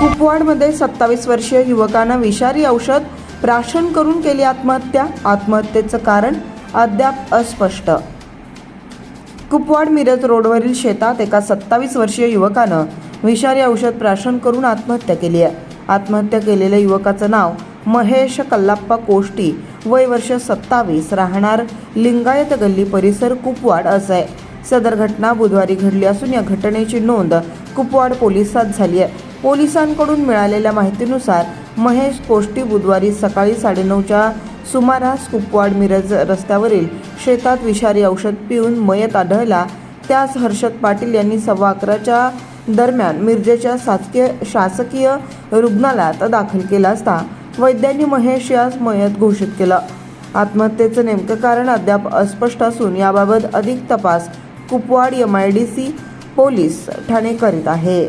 कुपवाडमध्ये सत्तावीस वर्षीय युवकानं विषारी औषध प्राशन करून केली आत्महत्या. आत्महत्येचं कारण अद्याप अस्पष्ट. कुपवाड मिरज रोडवरील शेतात एका सत्तावीस वर्षीय युवकानं विषारी औषध प्राशन करून आत्महत्या केली आहे. आत्महत्या केलेल्या युवकाचं नाव महेश कल्लाप्पा कोष्टी. वय वर्ष सत्तावीस. राहणार लिंगायत गल्ली परिसर कुपवाड असं आहे. सदर घटना बुधवारी घडली असून या घटनेची नोंद कुपवाड पोलिसात झाली आहे. पोलिसांकडून मिळालेल्या माहितीनुसार महेश कोष्टी बुधवारी सकाळी साडेनऊच्या सुमारास कुपवाड मिरज रस्त्यावरील शेतात विषारी औषध पिऊन मयत आढळला. त्यास हर्षद पाटील यांनी सव्वा अकराच्या दरम्यान मिरजेच्या शासकीय शासकीय रुग्णालयात दाखल केला असता वैद्यांनी महेश यास मयत घोषित केलं. आत्महत्येचं नेमकं कारण अद्याप अस्पष्ट असून याबाबत अधिक तपास Kupwad M I D C police Thane करीत आहे.